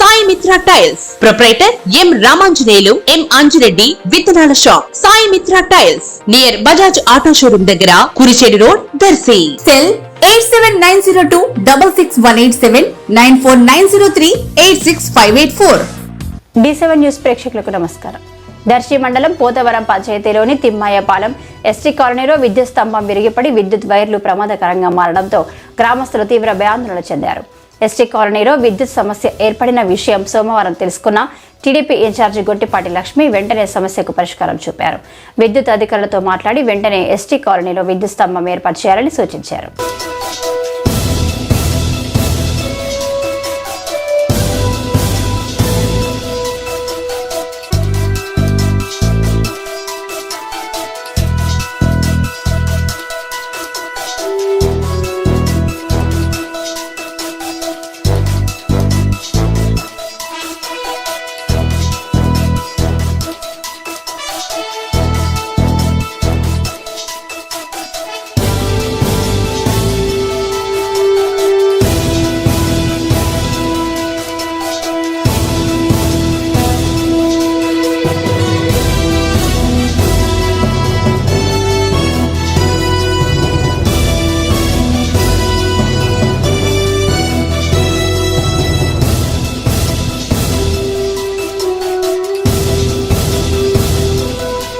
Sai Mitra tiles. Proprietor M Ramanjaneyulu M Anjireddy విత్తనాల shop. Sai Mitra tiles. Near Bajaj auto showroom దగ్గర Kurichedu road Darsi. Cell eight seven nine zero two double six one eight seven nine four nine zero three eight six five eight four. D seven news ప్రేక్షకులకు నమస్కారం. దర్శి మండలం Pothavaram పంచాయతీలోని Thimmayapalem ST కాలనీలో విద్యుత్ స్తంభం విరిగిపడి విద్యుత్ వైర్లు ప్రమాదకరంగా మారడంతో గ్రామస్తులు తీవ్ర భయాందోళన చెందారు. ఎస్టీ కాలనీలో విద్యుత్ సమస్య ఏర్పడిన విషయం సోమవారం తెలుసుకున్న టీడీపీ ఇన్ఛార్జి గొట్టిపాటి లక్ష్మి వెంటనే సమస్యకు పరిష్కారం చూపారు. విద్యుత్ అధికారులతో మాట్లాడి వెంటనే ఎస్టీ కాలనీలో విద్యుత్ స్తంభం ఏర్పాటు చేయాలని సూచించారు.